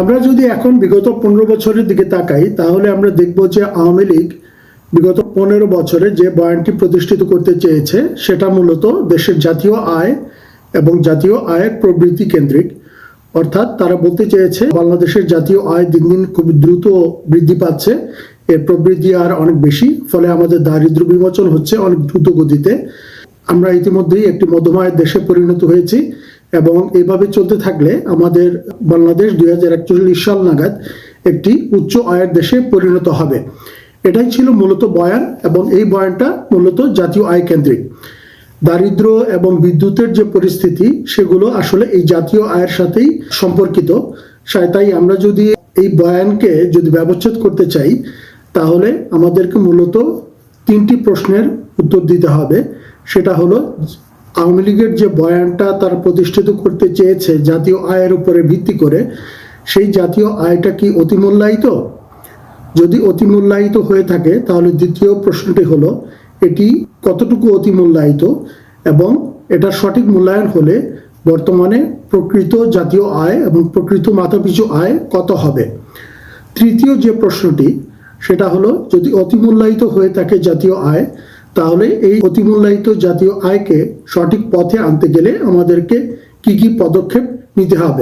আমরা যদি এখন বিগত পনেরো বছরের দিকে তাকাই, তাহলে আমরা দেখব যে আওয়ামী লীগ বিগত পনেরো বছরে যে বয়ানটি প্রতিষ্ঠিত করতে চেয়েছে, সেটা মূলত দেশের জাতীয় আয় এবং জাতীয় আয়ের প্রবৃদ্ধি কেন্দ্রিক। অর্থাৎ তারা বলতে চেয়েছে, বাংলাদেশের জাতীয় আয় দিন দিন খুব দ্রুত বৃদ্ধি পাচ্ছে, এর প্রবৃদ্ধি আর অনেক বেশি, ফলে আমাদের দারিদ্র বিমোচন হচ্ছে অনেক দ্রুত গতিতে। আমরা ইতিমধ্যেই একটি মধ্যমায়ের দেশে পরিণত হয়েছি। এবং এইভাবে চলতে থাকলে আমাদের বাংলাদেশ দুই সাল নাগাদ একটি উচ্চ আয়ের দেশে পরিণত হবে। এটাই ছিল মূলত বয়ান এবং এই বয়ানটা মূলত জাতীয় আয় কেন্দ্রিক। দারিদ্র এবং বিদ্যুতের যে পরিস্থিতি, সেগুলো আসলে এই জাতীয় আয়ের সাথেই সম্পর্কিত। তাই আমরা যদি এই বয়ানকে যদি ব্যবচ্ছেদ করতে চাই, তাহলে আমাদেরকে মূলত তিনটি প্রশ্নের উত্তর দিতে হবে। সেটা হলো আওয়ামী লীগের যে বয়ানটা তারা প্রতিষ্ঠিত করতে চেয়েছে জাতীয় আয়ের উপরে ভিত্তি করে, সেই জাতীয় আয়টা কি অতিমূল্যায়িত? যদি অতিমূল্যায়িত হয়ে থাকে, তাহলে দ্বিতীয় প্রশ্নটি হলো, এটি কতটুকু অতিমূল্যায়িত এবং এটা সঠিক মূল্যায়ন হলে বর্তমানে প্রকৃত জাতীয় আয় এবং প্রকৃত মাথাপিছু আয় কত হবে? তৃতীয় যে প্রশ্নটি, সেটা হলো, যদি অতিমূল্যায়িত হয়ে থাকে জাতীয় আয় তাহলে এই অতিমূল্যায়িত জাতীয় আয়কে সঠিক পথে আনতে গেলে আমাদেরকে কি কি পদক্ষেপ নিতে হবে?